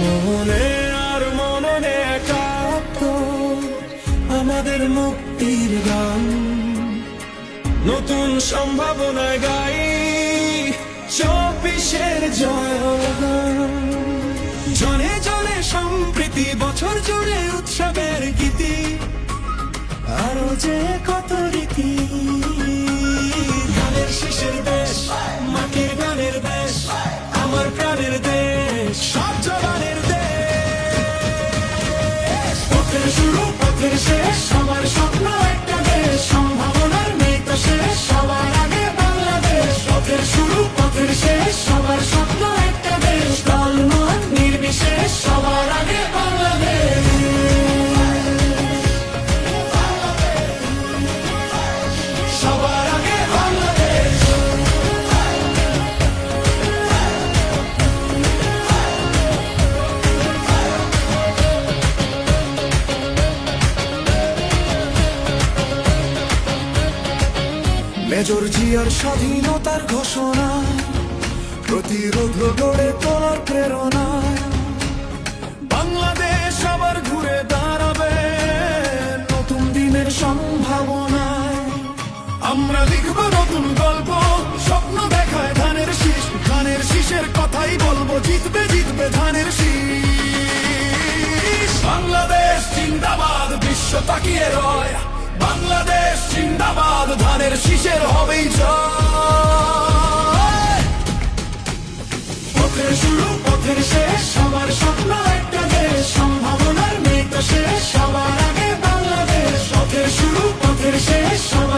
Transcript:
প্রাণে আর মননে কাঁপত আমাদের মুক্তির গান। নতুন সম্ভাবনায় গাই চব্বিশের জয়গান। জনে জনে সম্প্রীতি, বছর জুড়ে উৎসবের গীতি, আরও যে কত রীতি। গানের শেষের শেষ মেজর জিয়ার স্বাধীনতার ঘোষণা, প্রতিরোধ গড়ে তোলার প্রেরণায় বাংলাদেশ আবার ঘুরে দাঁড়াবে নতুন দিনের সম্ভাবনায়। আমরা লিখব নতুন গল্প, স্বপ্ন দেখায় ধানের শীষ। ধানের শীষের কথাই বলব, জিতবে জিতবে ধানের শীষ। বাংলাদেশ জিন্দাবাদ, বিশ্ব তাকিয়ে রয়। স্বপ্ন একটা দেশ সম্ভাবনার সবার আগে বাংলাদেশ পথের শুরু পথের শেষ সবার